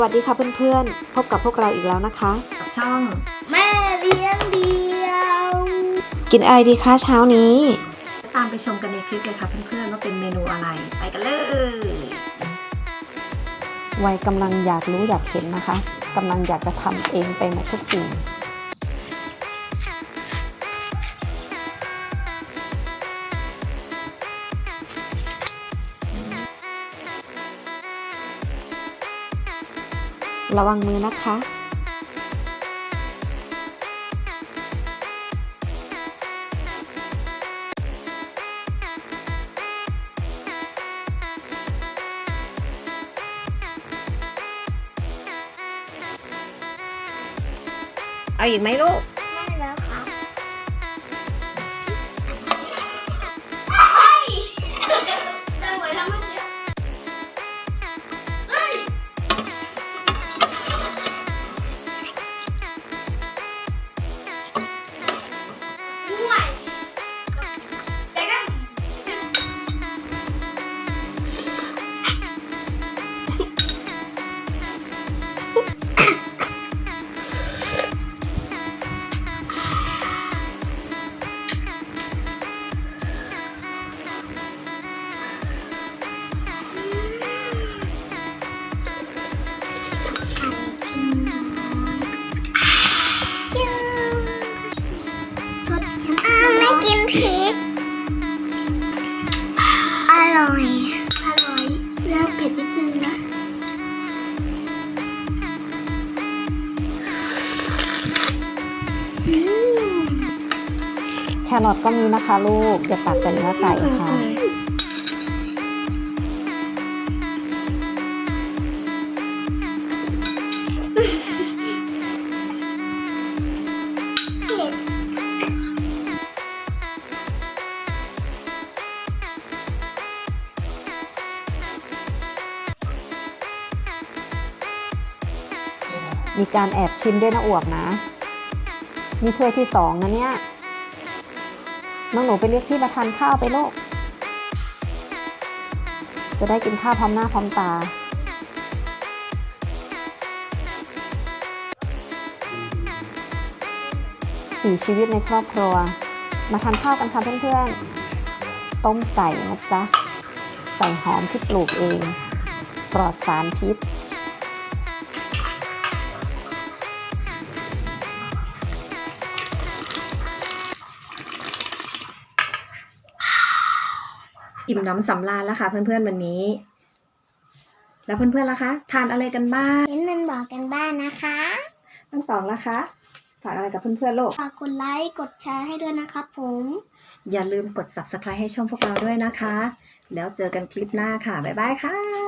สวัสดีค่ะเพื่อนๆ พบกับพวกเราอีกแล้วนะคะกับช่อง แม่เลี้ยงเดียว กินอะไรดีคะเช้านี้ ตามไปชมกันในคลิปเลยค่ะเพื่อนๆว่าเป็นเมนูอะไร ไปกันเลยวัยกำลังอยากรู้อยากเห็นนะคะกำลังอยากจะทำเองไปหมดทุกสิ่ง ระวังมือนะคะ เอาอีกไหมลูก แครอทก็มีนะคะลูกอย่าตักแต่เนื้อไก่ค่ะมีการแอบชิมด้วยนะอวบนะ มีถ้วยที่สองนะเนี่ย น้องหนูไปเรียกพี่มาทานข้าวไปโลกจะได้กินข้าวพร้อมหน้าพร้อมตา สี่ชีวิตในครอบครัว มาทานข้าวกันค่ะเพื่อนๆ ต้มไก่นะจ๊ะ ใส่หอมที่ปลูกเอง ปลอดสารพิษ อิ่มน้ำสำราญแล้วค่ะ เพื่อนๆวันนี้ แล้วเพื่อนๆล่ะคะ ทานอะไรกันบ้างเน้นมันบอกกันบ้านนะคะทั้งสองล่ะคะฝากอะไรกับเพื่อนๆโลกฝากกดไลค์กดแชร์ให้ด้วยนะครับผมอย่าลืมกด subscribe ให้ช่องพวกเราด้วยนะคะ แล้วเจอกันคลิปหน้าค่ะบ๊ายบายค่ะ